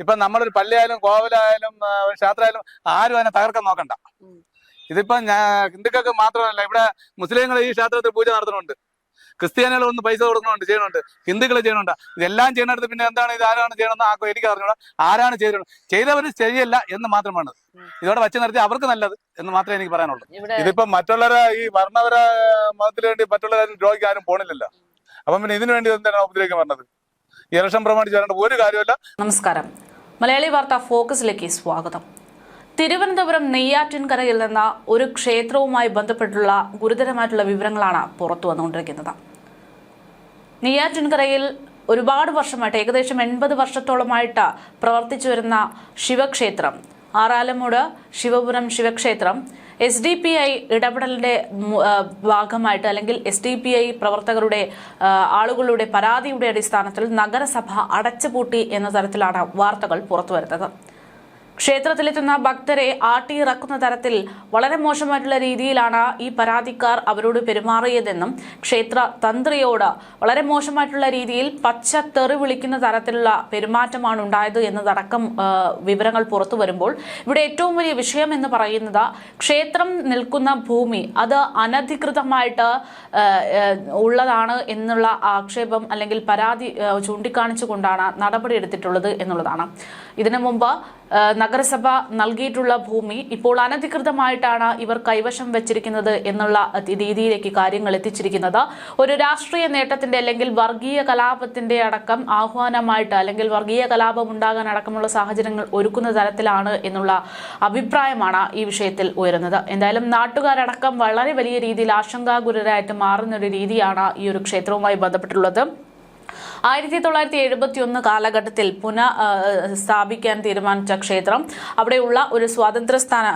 ഇപ്പൊ നമ്മളൊരു പള്ളിയായാലും കോവിലായാലും ആ, ക്ഷേത്രമായാലും ആരും അതിനെ തകർക്കാൻ നോക്കണ്ട. ഇതിപ്പോ ഞാൻ ഹിന്ദുക്കൾക്ക് മാത്രമല്ല ഇവിടെ മുസ്ലിങ്ങൾ ഈ ക്ഷേത്രത്തിൽ പൂജ നടത്തുന്നുണ്ട്. ക്രിസ്ത്യാനികൾ ഒന്ന് പൈസ കൊടുക്കുന്നുണ്ട് ചെയ്യണുണ്ട് ഹിന്ദുക്കൾ ചെയ്യണുണ്ട് ഇതെല്ലാം ചെയ്യുന്നിടത്ത് പിന്നെ എന്താണ് ഇത് ആരാണ് ചെയ്യണമെന്ന് ആക്കും എനിക്ക് അറിഞ്ഞൂടാ. ആരാണ് ചെയ്തത് ചെയ്തവർ ശരിയല്ല എന്ന് മാത്രമാണ്. ഇതോടെ വച്ച് നിർത്തി അവർക്ക് നല്ലത് എന്ന് മാത്രമേ എനിക്ക് പറയാനുള്ളൂ. ഇതിപ്പോ മറ്റുള്ളവരെ ഈ വർണവര മതത്തിന് വേണ്ടി മറ്റുള്ളവരും ദ്രോഹിക്കാൻ ആരും പോണില്ലല്ലോ. അപ്പം പിന്നെ ഇതിനു വേണ്ടി എന്താണ് ഉപദ്രവിക്കാൻ പറഞ്ഞത്? ഈ ഇലക്ഷൻ പ്രമാണിച്ച് വരേണ്ട ഒരു കാര്യമല്ല നമസ്കാരം. മലയാളി വാർത്ത ഫോക്കസിലേക്ക് സ്വാഗതം. തിരുവനന്തപുരം നെയ്യാറ്റിൻകരയിൽ നിന്ന് ഒരു ക്ഷേത്രവുമായി ബന്ധപ്പെട്ടുള്ള ഗുരുതരമായിട്ടുള്ള വിവരങ്ങളാണ് പുറത്തു വന്നുകൊണ്ടിരിക്കുന്നത്. നെയ്യാറ്റിൻകരയിൽ ഒരുപാട് വർഷമായിട്ട് ഏകദേശം എൺപത് വർഷത്തോളമായിട്ട് പ്രവർത്തിച്ചു വരുന്ന ശിവക്ഷേത്രം ആറാലമൂട് ശിവപുരം ശിവക്ഷേത്രം എസ് ഡി പി ഐ ഇടപെടലിന്റെ ഭാഗമായിട്ട് അല്ലെങ്കിൽ എസ് ഡി പി ഐ പ്രവർത്തകരുടെ ആളുകളുടെ പരാതിയുടെ അടിസ്ഥാനത്തിൽ നഗരസഭ അടച്ചുപൂട്ടി എന്ന തരത്തിലാണ് വാർത്തകൾ പുറത്തുവരുന്നത്. ക്ഷേത്രത്തിലെത്തുന്ന ഭക്തരെ ആട്ടിയിറക്കുന്ന തരത്തിൽ വളരെ മോശമായിട്ടുള്ള രീതിയിലാണ് ഈ പരാതിക്കാർ അവരോട് പെരുമാറിയതെന്നും ക്ഷേത്ര തന്ത്രിയോട് വളരെ മോശമായിട്ടുള്ള രീതിയിൽ പച്ച തെറി വിളിക്കുന്ന തരത്തിലുള്ള പെരുമാറ്റമാണ് ഉണ്ടായത് എന്നതടക്കം വിവരങ്ങൾ പുറത്തു വരുമ്പോൾ ഇവിടെ ഏറ്റവും വലിയ വിഷയം എന്ന് പറയുന്നത് ക്ഷേത്രം നിൽക്കുന്ന ഭൂമി അത് അനധികൃതമായിട്ട് ഉള്ളതാണ് എന്നുള്ള ആക്ഷേപം അല്ലെങ്കിൽ പരാതി ചൂണ്ടിക്കാണിച്ചുകൊണ്ടാണ് നടപടി എടുത്തിട്ടുള്ളത് എന്നുള്ളതാണ്. ഇതിനു മുമ്പ് നഗരസഭ നൽകിയിട്ടുള്ള ഭൂമി ഇപ്പോൾ അനധികൃതമായിട്ടാണ് ഇവർ കൈവശം വെച്ചിരിക്കുന്നത് എന്നുള്ള രീതിയിലേക്ക് കാര്യങ്ങൾ എത്തിച്ചിരിക്കുന്നത്. ഒരു രാഷ്ട്രീയ നേട്ടത്തിന്റെ അല്ലെങ്കിൽ വർഗീയ കലാപത്തിന്റെ അടക്കം ആഹ്വാനമായിട്ട് അല്ലെങ്കിൽ വർഗീയ കലാപം ഉണ്ടാകാൻ അടക്കമുള്ള സാഹചര്യങ്ങൾ ഒരുക്കുന്ന തരത്തിലാണ് എന്നുള്ള അഭിപ്രായമാണ് ഈ വിഷയത്തിൽ ഉയരുന്നത്. എന്തായാലും നാട്ടുകാരടക്കം വളരെ വലിയ രീതിയിൽ ആശങ്കാകുലരായിട്ട് മാറുന്ന ഒരു രീതിയാണ് ഈ ഒരു ക്ഷേത്രവുമായി ബന്ധപ്പെട്ടുള്ളത്. ആയിരത്തി തൊള്ളായിരത്തി എഴുപത്തി ഒന്ന് കാലഘട്ടത്തിൽ പുനഃ സ്ഥാപിക്കാൻ തീരുമാനിച്ച ക്ഷേത്രം അവിടെയുള്ള ഒരു സ്വാതന്ത്ര്യ സ്ഥാന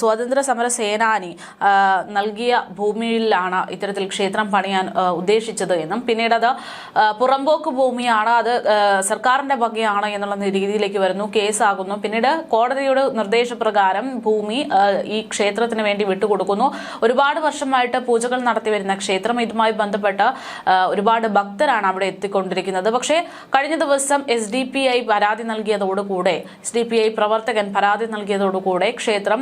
സ്വാതന്ത്ര്യ സമര സേനാനി നൽകിയ ഭൂമിയിലാണ് ഇത്തരത്തിൽ ക്ഷേത്രം പണിയാൻ ഉദ്ദേശിച്ചത് എന്നും. പിന്നീട് അത് പുറമ്പോക്ക് ഭൂമിയാണ് അത് സർക്കാരിന്റെ വകയാണ് എന്നുള്ള രീതിയിലേക്ക് വരുന്നു കേസാകുന്നു. പിന്നീട് കോടതിയുടെ നിർദ്ദേശപ്രകാരം ഭൂമി ഈ ക്ഷേത്രത്തിന് വേണ്ടി വിട്ടുകൊടുക്കുന്നു. ഒരുപാട് വർഷമായിട്ട് പൂജകൾ നടത്തി വരുന്ന ക്ഷേത്രം ഇതുമായി ബന്ധപ്പെട്ട് ഒരുപാട് ഭക്തരാണ് അവിടെ എത്തിക്കൊണ്ടിരിക്കുന്നത് പക്ഷേ കഴിഞ്ഞ ദിവസം എസ് ഡി പി ഐ പരാതി നൽകിയതോടുകൂടെ എസ് ഡി പി ഐ പ്രവർത്തകൻ പരാതി നൽകിയതോടുകൂടെ ക്ഷേത്രം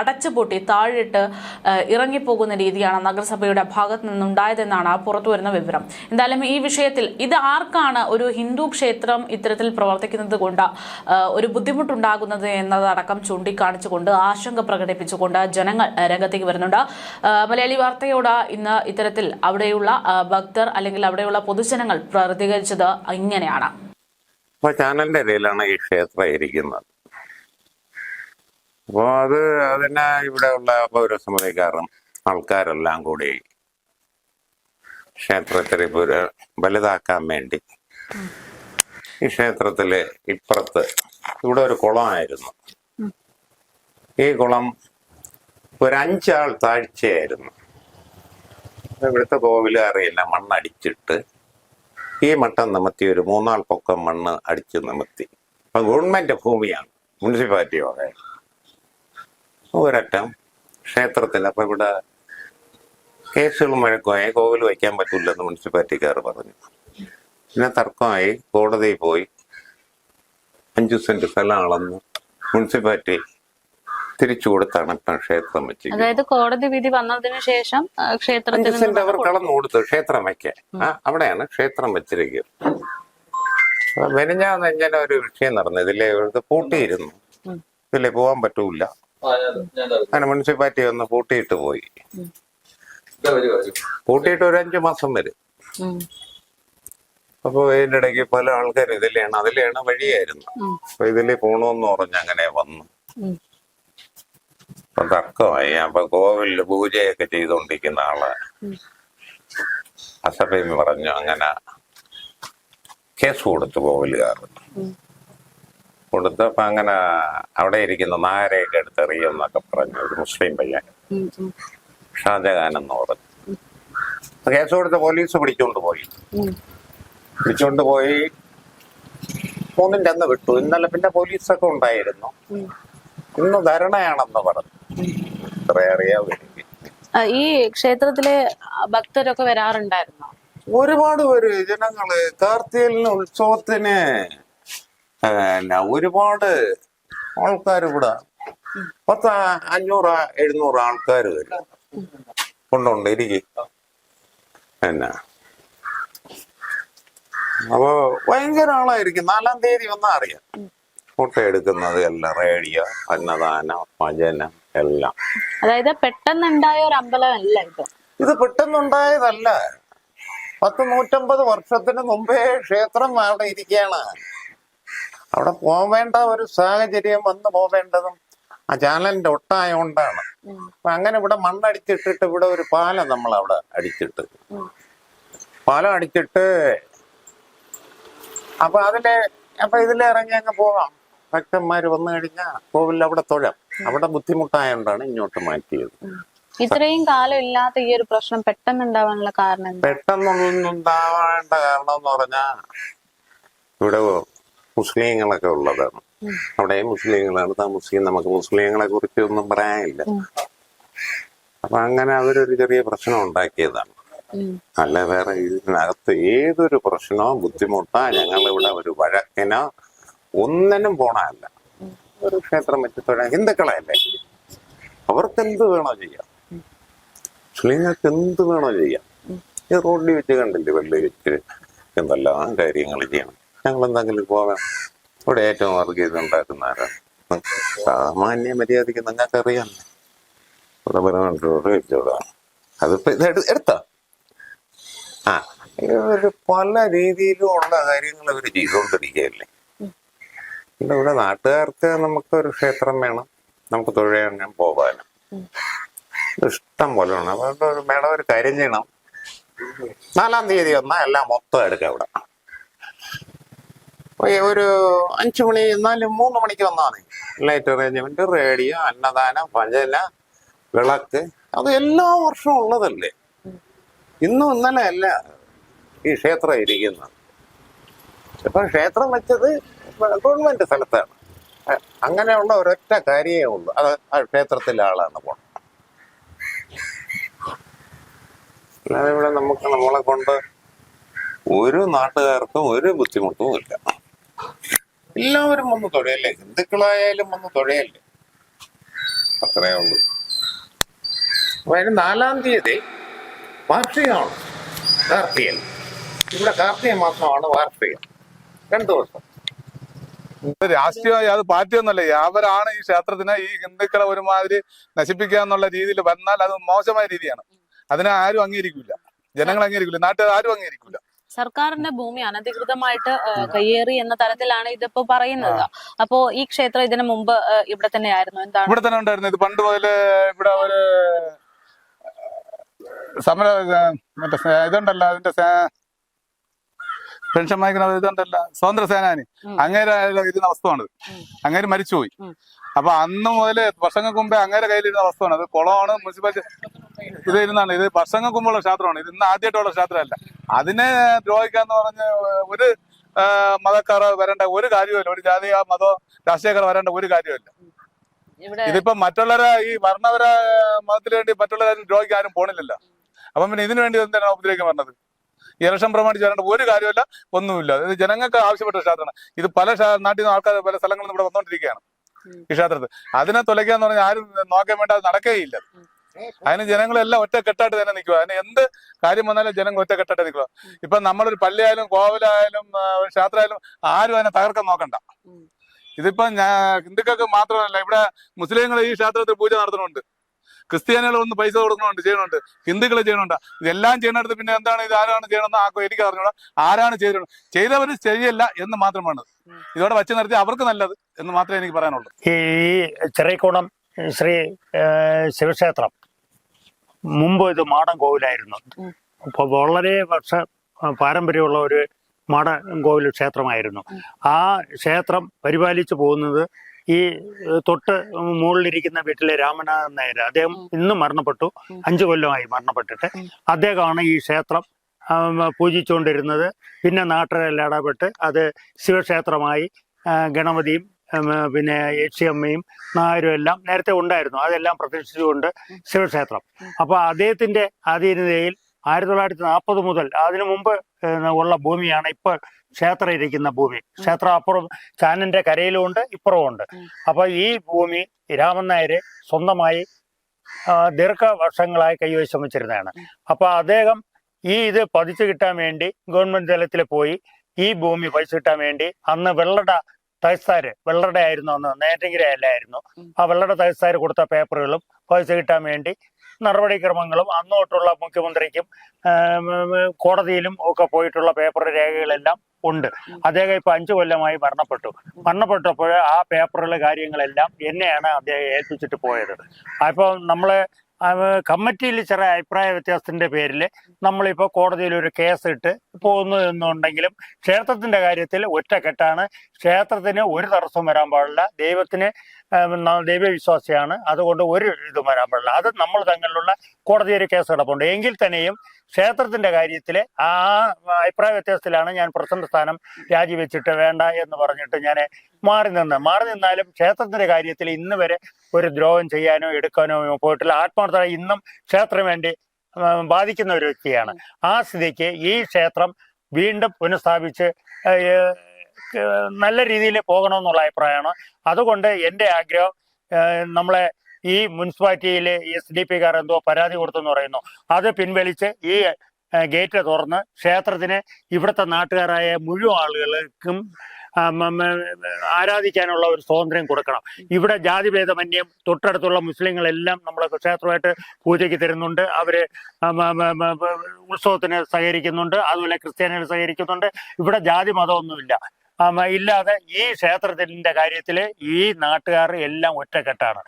അടച്ചുപൂട്ടി താഴിട്ട് ഇറങ്ങിപ്പോകുന്ന രീതിയാണ് നഗരസഭയുടെ ഭാഗത്ത് നിന്നുണ്ടായതെന്നാണ് പുറത്തു വരുന്ന വിവരം. എന്തായാലും ഈ വിഷയത്തിൽ ഇത് ആർക്കാണ് ഒരു ഹിന്ദു ക്ഷേത്രം ഇത്തരത്തിൽ പ്രവർത്തിക്കുന്നത് കൊണ്ട് ഒരു ബുദ്ധിമുട്ടുണ്ടാകുന്നത് എന്നതടക്കം ചൂണ്ടിക്കാണിച്ചുകൊണ്ട് ആശങ്ക പ്രകടിപ്പിച്ചുകൊണ്ട് ജനങ്ങൾ രംഗത്തേക്ക് വരുന്നുണ്ട്. മലയാളി വാർത്തയോട് ഇന്ന് ഇത്തരത്തിൽ അവിടെയുള്ള ഭക്തർ അല്ലെങ്കിൽ അവിടെയുള്ള പൊതുജനങ്ങൾ പ്രതികരിച്ചത് ഇങ്ങനെയാണ്. ചാനലിന്റെ ഇടയിലാണ് ഈ ക്ഷേത്രം ഇരിക്കുന്നത്. അപ്പോ അത് അതിനെ ഇവിടെയുള്ള പൗരസമിതിക്കാരും ആൾക്കാരെല്ലാം കൂടി ക്ഷേത്രത്തിൽ പുര വലുതാക്കാൻ വേണ്ടി ഈ ക്ഷേത്രത്തിൽ ഇപ്പുറത്ത് ഇവിടെ ഒരു കുളമായിരുന്നു. ഈ കുളം ഒരു അഞ്ചാൾ താഴ്ചയായിരുന്നു. ഇവിടുത്തെ കോവിലുകാരെല്ലാം മണ്ണടിച്ചിട്ട് ഈ മട്ടം നിമത്തി ഒരു മൂന്നാൾ പൊക്കം മണ്ണ് അടിച്ച് നിമത്തി അപ്പൊ ഗവൺമെന്റ് ഭൂമിയാണ് മുനിസിപ്പാലിറ്റി വക ഒരറ്റം ക്ഷേത്രത്തിൽ അപ്പൊ ഇവിടെ കേസുകൾ വഴക്കമായി കോവിൽ വയ്ക്കാൻ പറ്റില്ലെന്ന് മുനിസിപ്പാലിറ്റിക്കാർ പറഞ്ഞു. പിന്നെ തർക്കമായി കോടതിയിൽ പോയി അഞ്ചു സെന്റ് സ്ഥലം അളന്ന് മുനിസിപ്പാലിറ്റി തിരിച്ചു കൊടുത്താണ് ഇപ്പം ക്ഷേത്രം വെച്ചത് അതായത് കോടതി വിധി വന്നതിന് ശേഷം ക്ഷേത്രത്തിൽ അഞ്ച് ക്ഷേത്രത്തിന് സെന്റ് അവർ കളന്നു കൊടുത്തു ക്ഷേത്രം വയ്ക്കാൻ. ആ അവിടെയാണ് ക്ഷേത്രം വെച്ചിരിക്കുന്നത്. മെനിഞ്ഞാന്ന് ഇങ്ങനെ ഒരു വിഷയം നടന്നു. ഇതിലെ ഇത് പൂട്ടിയിരുന്നു. ഇതിലെ പോകാൻ പറ്റൂല. അങ്ങനെ മുനിസിപ്പാലിറ്റി വന്ന് പൂട്ടിയിട്ട് പോയി. പൂട്ടിയിട്ട് ഒരു അഞ്ചു മാസം വരും. അപ്പൊ ഇതിന്റെ ഇടയ്ക്ക് പല ആൾക്കാർ ഇതിലെയാണ് അതിലെയാണ് വഴിയായിരുന്നു. അപ്പൊ ഇതിലേ പോണോന്ന് പറഞ്ഞ് അങ്ങനെ വന്നു. ഉം. അപ്പൊ തർക്കമായി അപ്പൊ കോവിലിൽ പൂജയൊക്കെ ചെയ്തുകൊണ്ടിരിക്കുന്ന ആൾ. അസഭയും പറഞ്ഞു അങ്ങനെ കേസ് കൊടുത്തു കോവിലുകാർ കൊടുത്തപ്പോ അങ്ങനെ അവിടെ ഇരിക്കുന്ന നായരെയൊക്കെ എടുത്തെറിയെന്നൊക്കെ പറഞ്ഞു ഒരു മുസ്ലിം പയ്യൻ. ഷാജഹാൻ എന്ന് പറഞ്ഞു. കേസ് കൊടുത്ത പോലീസ് പിടിച്ചോണ്ട് പോയി. പിടിച്ചോണ്ട് പോയി. മൂന്നിന്റെ അന്ന് വിട്ടു. ഇന്നലെ പിന്നെ പോലീസൊക്കെ ഉണ്ടായിരുന്നു. ഇന്ന് ധരണയാണെന്ന് പറഞ്ഞു. അറിയാവൂ ഈ ക്ഷേത്രത്തിലെ ഭക്തരൊക്കെ വരാറുണ്ടായിരുന്നു? ഒരുപാട് പേര് ജനങ്ങൾ കാർത്തികലിന് ഉത്സവത്തിന് ഒരുപാട് ആൾക്കാർ ഇവിടെ. പത്ത് അഞ്ഞൂറ് എഴുന്നൂറ് ആൾക്കാർ വരും. കൊണ്ടുണ്ട് ഇരിക്കും. എന്നാ. അപ്പൊ ഭയങ്കര ആളായിരിക്കും. നാലാം തീയതി വന്നാ അറിയാം. ഫോട്ടോ എടുക്കുന്നത് എല്ലാം റേഡിയോ അന്നദാനം ഭജനം എല്ലാം. അതായത് പെട്ടെന്നുണ്ടായ ഒരു അമ്പലമല്ല ഇത്. ഇത് പെട്ടെന്നുണ്ടായതല്ല. പത്ത് നൂറ്റമ്പത് വർഷത്തിന് മുമ്പേ ക്ഷേത്രം അവിടെ ഇരിക്കുകയാണ് അവിടെ പോവേണ്ട ഒരു സാഹചര്യം വന്നു പോവേണ്ടതും ആ ചാനലിന്റെ ഒട്ടായ കൊണ്ടാണ് അങ്ങനെ ഇവിടെ മണ്ണടിച്ചിട്ടിട്ട് ഇവിടെ ഒരു പാലം നമ്മൾ അവിടെ അടിച്ചിട്ട്. പാലം അടിച്ചിട്ട് അപ്പൊ അതിലെ അപ്പൊ ഇതിലിറങ്ങി അങ്ങ് പോകാം. ഭക്തന്മാര് വന്നു കഴിഞ്ഞാൽ കോവിൽ അവിടെ തൊഴാം. അവിടെ ബുദ്ധിമുട്ടായോണ്ടാണ് ഇങ്ങോട്ട് മാറ്റിയത്. ഇത്രയും കാലം ഇല്ലാത്ത ഈ ഒരു പ്രശ്നം പെട്ടെന്ന് ഉണ്ടാവാനുള്ള കാരണം ഉണ്ടാവേണ്ട കാരണം എന്ന് പറഞ്ഞാ ഇവിടെ മുസ്ലിങ്ങളൊക്കെ ഉള്ളതാണ് അവിടെ മുസ്ലിങ്ങളാണ് താമസിക്കുന്നത് നമുക്ക് മുസ്ലിങ്ങളെ കുറിച്ച് ഒന്നും പറയാനില്ല അപ്പൊ അങ്ങനെ അവരൊരു ചെറിയ പ്രശ്നം ഉണ്ടാക്കിയതാണ്. അല്ല വേറെ ഇതിനകത്ത് ഏതൊരു പ്രശ്നമോ ബുദ്ധിമുട്ടോ ഞങ്ങളിവിടെ ഒരു വഴക്കിനോ ഒന്നിനും പോണല്ല ഒരു ക്ഷേത്രം വെച്ച് ഹിന്ദുക്കളല്ലേ? അവർക്ക് എന്ത് വേണോ ചെയ്യാം. മുസ്ലിങ്ങൾക്ക് എന്ത് വേണോ ചെയ്യാം. ഈ റോഡിൽ വെച്ച് കണ്ടില്ലേ വെള്ളി വെച്ച് എന്തെല്ലാം കാര്യങ്ങൾ ചെയ്യണം. ഞങ്ങൾ എന്തെങ്കിലും പോകാം. ഇവിടെ ഏറ്റവും വർഗീയത ഉണ്ടാക്കുന്ന ആരാണ് സാമാന്യ മര്യാദയ്ക്ക് നിങ്ങൾക്ക് അറിയാമല്ലോ ഇവിടെ റോഡ് വെച്ചോളാം. അതിപ്പോ ഇത് എടുത്താ? ആ ഇവർ പല രീതിയിലും ഉള്ള കാര്യങ്ങൾ അവർ ചെയ്തുകൊണ്ടിരിക്കുകയല്ലേ. പിന്നെ ഇവിടെ നാട്ടുകാർക്ക് നമുക്ക് ഒരു ക്ഷേത്രം വേണം. നമുക്ക് തൊഴിലാനും പോകാനും ഇഷ്ടം പോലെ വേണം മേഡം ഒരു കാര്യം ചെയ്യണം. നാലാം തീയതി വന്നാൽ എല്ലാം മൊത്തം എടുക്കാം ഇവിടെ. ഒരു അഞ്ചു മണി എന്നാലും മൂന്ന് മണിക്ക് വന്നാൽ മതി ലൈറ്റ് അറേഞ്ച്മെന്റ് റേഡിയോ അന്നദാനം ഭജന വിളക്ക്. അത് എല്ലാ വർഷവും ഉള്ളതല്ലേ? ഇന്നും ഇന്നലെ അല്ല ഈ ക്ഷേത്രം ഇരിക്കുന്നത്. ഇപ്പൊ ക്ഷേത്രം വെച്ചത് ഗവൺമെന്റ് സ്ഥലത്താണ്. അങ്ങനെയുള്ള ഒരൊറ്റ കാര്യമേ ഉള്ളൂ. അത് ക്ഷേത്രത്തിലെ ആളാണ് പോണം ഇവിടെ നമുക്ക് നമ്മളെ കൊണ്ട് ഒരു നാട്ടുകാർക്കും ഒരു ബുദ്ധിമുട്ടും ഇല്ല. എല്ലാവരും വന്ന് തുഴയല്ലേ? ഹിന്ദുക്കളായാലും വന്ന് തുഴയല്ലേ? അത്രേ ഉള്ളൂ. അതിന് നാലാം തീയതി വാർഷികമാണ്. കാർത്തികൻ ഇവിടെ കാർത്തിക മാസമാണ് വാർഷികം. രണ്ടു ദിവസം. ഇത് അത് അത് പാർട്ടിയൊന്നുമല്ല. അവരാണ് ഈ ക്ഷേത്രത്തിനെ ഈ ഹിന്ദുക്കളെ ഒരുമാതിരി നശിപ്പിക്കുക എന്നുള്ള രീതിയിൽ വന്നാൽ അത് മോശമായ രീതിയാണ്. അതിനെ ആരും അംഗീകരിക്കില്ല ജനങ്ങൾ അംഗീകരിക്കില്ല നാട്ടുകാർ ആരും അംഗീകരിക്കില്ല സർക്കാരിന്റെ ഭൂമി അനധികൃതമായിട്ട് കയ്യേറി എന്ന തരത്തിലാണ് ഇതിപ്പോ പറയുന്നത്. അപ്പോ ഈ ക്ഷേത്രം ഇതിനു മുമ്പ് ഇവിടെ തന്നെ ആയിരുന്നു എന്താണ്? ഇവിടെ തന്നെ ഉണ്ടായിരുന്നു. ഇത് പണ്ട് മുതൽ ഇവിടെ ഒരു സമര മറ്റേ ഇതുണ്ടല്ലോ അതിന്റെ പെൻഷൻ വാങ്ങിക്കുന്ന ഇതുണ്ടല്ല. സ്വതന്ത്ര സേനാനി. അങ്ങേരെ ഇരുന്ന വസ്തുവാണ് അങ്ങേര് മരിച്ചുപോയി. അപ്പൊ അന്ന് മുതൽ വർഷങ്ങൾക്ക് മുമ്പേ അങ്ങേരെ കയ്യിലിരുന്ന വസ്തുവാണ്. അത് കുളമാണ് മുനിസിപ്പാലിറ്റി ഇത് ഇരുന്നാണ്. ഇത് വർഷങ്ങൾക്ക് മുമ്പുള്ള ക്ഷേത്രമാണ്. ഇത് ഇന്ന് ആദ്യമായിട്ടുള്ള ക്ഷേത്രമല്ല. അതിനെ ദ്രോഹിക്കാന്ന് പറഞ്ഞ് ഒരു മതക്കാർ വരേണ്ട ഒരു കാര്യമില്ല ഒരു ജാതിയോ മതോ രാഷ്ട്രീയക്കാർ വരേണ്ട ഒരു കാര്യമില്ല ഇതിപ്പോ മറ്റുള്ളവരെ ഈ വർണവരെ മതത്തിന് വേണ്ടി മറ്റുള്ളവരെ ദ്രോഹിക്കാൻ ആരും പോണില്ലല്ലോ. അപ്പം പിന്നെ ഇതിനു വേണ്ടി എന്താണ് ഉപദ്രവിക്കാൻ പറഞ്ഞത് ഇലക്ഷൻ പ്രമാണിച്ച് വരേണ്ട ഒരു കാര്യമില്ല ഒന്നുമില്ല. ഇത് ജനങ്ങൾക്ക് ആവശ്യപ്പെട്ട ക്ഷേത്രമാണ്. ഇത് പല നാട്ടിൽ നിന്ന് ആൾക്കാർ പല സ്ഥലങ്ങളിൽ നിന്ന് ഇവിടെ വന്നുകൊണ്ടിരിക്കുകയാണ് ഈ ക്ഷേത്രത്തിൽ. അതിനെ തുലയ്ക്കാന്ന് പറഞ്ഞാൽ ആരും നോക്കാൻ വേണ്ട അത് നടക്കുകയില്ല. അതിന് ജനങ്ങളെല്ലാം ഒറ്റ കെട്ടായിട്ട് തന്നെ നിൽക്കുക. അതിന് എന്ത് കാര്യം വന്നാലും ജനങ്ങൾ ഒറ്റ കെട്ടായിട്ട് നിൽക്കുക ഇപ്പൊ നമ്മളൊരു പള്ളിയായാലും കോവിലായാലും ഒരു ക്ഷേത്രമായാലും ആരും അതിനെ തകർക്കാൻ നോക്കണ്ട. ഇതിപ്പോ ഞാൻ ഹിന്ദുക്കൾക്ക് മാത്രമല്ല ഇവിടെ മുസ്ലിങ്ങൾ ഈ ക്ഷേത്രത്തിൽ പൂജ നടത്തുന്നുണ്ട്. ക്രിസ്ത്യാനികൾ ഒന്ന് പൈസ കൊടുക്കുന്നുണ്ട് ചെയ്യണുണ്ട് ഹിന്ദുക്കൾ ചെയ്യണുണ്ട്. ഇതെല്ലാം ചെയ്യണടുത്ത് പിന്നെ എന്താണ് ഇത് ആരാണ് ചെയ്യണമെന്ന് ആ എനിക്ക് അറിഞ്ഞൂടാ. ആരാണ് ചെയ്തിട്ടുള്ളത് ചെയ്തവർ ശരിയല്ല എന്ന് മാത്രമാണ് ഇതോടെ വച്ച് നിർത്തി അവർക്ക് നല്ലത് എന്ന് മാത്രമേ എനിക്ക് പറയാനുള്ളൂ. ഈ ചെറിയക്കോണം ശ്രീ ശിവക്ഷേത്രം. മുമ്പ് ഇത് മാടൻ കോവിലായിരുന്നു. അപ്പൊ അപ്പോൾ വളരെ വർഷ പാരമ്പര്യമുള്ള ഒരു മാടൻ കോവിൽ ക്ഷേത്രമായിരുന്നു. ആ ക്ഷേത്രം പരിപാലിച്ചു പോകുന്നത് ഈ തൊട്ട് മുകളിലിരിക്കുന്ന വീട്ടിലെ രാമനാഥൻ നായർ അദ്ദേഹം ഇന്നും മരണപ്പെട്ടു. അഞ്ചു കൊല്ലമായി മരണപ്പെട്ടിട്ട്. അദ്ദേഹമാണ് ഈ ക്ഷേത്രം പൂജിച്ചുകൊണ്ടിരുന്നത്. പിന്നെ നാട്ടുകാരെല്ലാം ഇടപെട്ട് അത് ശിവക്ഷേത്രമായി ഗണപതിയും പിന്നെ യക്ഷിയമ്മയും നായരും എല്ലാം നേരത്തെ ഉണ്ടായിരുന്നു. അതെല്ലാം പ്രതീക്ഷിച്ചുകൊണ്ട് ശിവക്ഷേത്രം. അപ്പോൾ അദ്ദേഹത്തിന്റെ അധീനതയിൽ ആയിരത്തി തൊള്ളായിരത്തി നാൽപ്പത് മുതൽ അതിനു മുമ്പ് ഉള്ള ഭൂമിയാണ് ഇപ്പോൾ ക്ഷേത്രം ഇരിക്കുന്ന ഭൂമി. ക്ഷേത്രം അപ്പുറം ചാനന്റെ കരയിലും ഉണ്ട് ഇപ്പുറവും ഉണ്ട് അപ്പൊ ഈ ഭൂമി രാമൻ നായര് സ്വന്തമായി ആ, ദീർഘ വർഷങ്ങളായി കൈവശം വെച്ചിരുന്നതാണ്. അപ്പൊ അദ്ദേഹം ഈ ഇത് പതിച്ചു കിട്ടാൻ വേണ്ടി ഗവൺമെന്റ് തലത്തിൽ പോയി ഈ ഭൂമി പതിച്ചു കിട്ടാൻ വേണ്ടി അന്ന് വെള്ളട തഹസ്താര് വെള്ളട ആയിരുന്നു അന്ന് നേറ്റങ്കിര അല്ലായിരുന്നു ആ വെള്ളട തഹസ്താര് കൊടുത്ത പേപ്പറുകളും പതിച്ചു കിട്ടാൻ വേണ്ടി നടപടിക്രമങ്ങളും അന്നോട്ടുള്ള മുഖ്യമന്ത്രിക്കും കോടതിയിലും ഒക്കെ പോയിട്ടുള്ള പേപ്പർ രേഖകളെല്ലാം ഉണ്ട്. അദ്ദേഹം ഇപ്പൊ അഞ്ചു കൊല്ലമായി മരണപ്പെട്ടു. മരണപ്പെട്ടപ്പോൾ ആ പേപ്പറിലെ കാര്യങ്ങളെല്ലാം എന്നെയാണ് അദ്ദേഹം ഏൽപ്പിച്ചിട്ട് പോയത്. അപ്പോൾ നമ്മൾ കമ്മിറ്റിയിൽ ചെറിയ അഭിപ്രായ വ്യത്യാസത്തിന്റെ പേരിൽ നമ്മളിപ്പോൾ കോടതിയിൽ ഒരു കേസ് ഇട്ട് പോകുന്നു എന്നുണ്ടെങ്കിലും ക്ഷേത്രത്തിന്റെ കാര്യത്തിൽ ഒറ്റക്കെട്ടാണ്. ക്ഷേത്രത്തിന് ഒരു തടസ്സവും വരാൻ പാടില്ല. ദൈവത്തിന് ദൈവവിശ്വാസിയാണ്. അതുകൊണ്ട് ഒരു ഇതും വരാൻ പാടില്ല. അത് നമ്മൾ തമ്മിലുള്ള കോടതിയിൽ കേസ് കിടപ്പുണ്ട്. എങ്കിൽ തന്നെയും ക്ഷേത്രത്തിന്റെ കാര്യത്തിൽ ആ അഭിപ്രായ വ്യത്യാസത്തിലാണ് ഞാൻ പ്രസിഡന്റ് സ്ഥാനം രാജിവെച്ചിട്ട് വേണ്ട എന്ന് പറഞ്ഞിട്ട് ഞാൻ മാറി നിന്ന്. മാറി നിന്നാലും ക്ഷേത്രത്തിന്റെ കാര്യത്തിൽ ഇന്ന് വരെ ഒരു ദ്രോഹം ചെയ്യാനോ എടുക്കാനോ പോയിട്ടില്ല. ആത്മാർത്ഥത ഇന്നും ക്ഷേത്രം വേണ്ടി ബാധിക്കുന്ന ഒരു വ്യക്തിയാണ്. ആ സ്ഥിതിക്ക് ഈ ക്ഷേത്രം വീണ്ടും പുനഃസ്ഥാപിച്ച് നല്ല രീതിയിൽ പോകണമെന്നുള്ള അഭിപ്രായമാണ്. അതുകൊണ്ട് എന്റെ ആഗ്രഹം നമ്മളെ ഈ മുനിസിപ്പാലിറ്റിയിലെ എസ് ഡി പി കാർ എന്തോ പരാതി കൊടുത്തെന്ന് പറയുന്നു. അത് പിൻവലിച്ച് ഈ ഗേറ്റ് തുറന്ന് ക്ഷേത്രത്തിന് ഇവിടുത്തെ നാട്ടുകാരായ മുഴുവൻ ആളുകൾക്കും ആരാധിക്കാനുള്ള ഒരു സ്വാതന്ത്ര്യം കൊടുക്കണം. ഇവിടെ ജാതിഭേദമന്യം തൊട്ടടുത്തുള്ള മുസ്ലിങ്ങളെല്ലാം നമ്മളെ ക്ഷേത്രമായിട്ട് പൂജയ്ക്ക് തരുന്നുണ്ട്. അവർ ഉത്സവത്തിന് സഹകരിക്കുന്നുണ്ട്. അതുപോലെ ക്രിസ്ത്യാനികൾ സഹകരിക്കുന്നുണ്ട്. ഇവിടെ ജാതി മതമൊന്നുമില്ല. ഇല്ലാതെ ഈ ക്ഷേത്രത്തിന്റെ കാര്യത്തിൽ ഈ നാട്ടുകാർ എല്ലാം ഒറ്റക്കെട്ടാണ്.